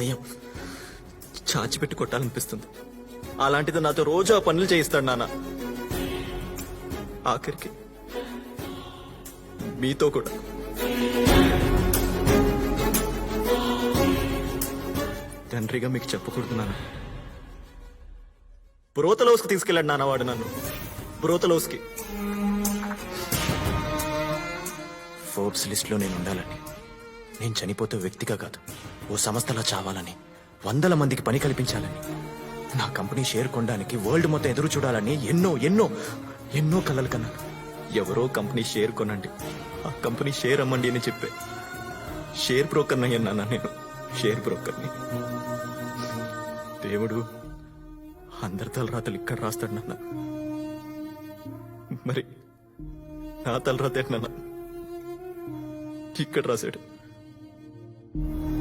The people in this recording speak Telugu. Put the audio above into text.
చాచి పెట్టుకొట్టాలనిపిస్తుంది కొట్టాలనిపిస్తుంది. అలాంటిది నాతో రోజు ఆ పనులు చేయిస్తాడు నాన్న. ఆఖరికి మీతో కూడా. తండ్రిగా మీకు చెప్పకూడదు నాన్న. బ్రోతలోస్కి తీసుకెళ్ళాడు నాన్న వాడు నన్ను. బ్రోతలోస్కి. ఫోర్బ్స్ లిస్ట్లో నేను ఉండాలని. నేను చనిపోతే వ్యక్తిగా కాదు. ఓ సంస్థలా చావాలని వందల మందికి పని కల్పించాలని నా కంపెనీ షేర్ కొనడానికి వరల్డ్ మొత్తం ఎదురు చూడాలని ఎన్నో ఎన్నో ఎన్నో కలలు కన్నాను. ఎవరో కంపెనీ షేర్ కొనండి. ఆ కంపెనీ షేర్ అమ్మండి అని చెప్పే. షేర్ బ్రోకర్ అయ్యన్నానా నేను. షేర్ బ్రోకర్ని. దేవుడు అందరి తలరాతలు ఇక్కడ రాస్తాడు నాన్న. మరి నా తలరాత నాన్న? ఇక్కడ రాశాడు. Thank you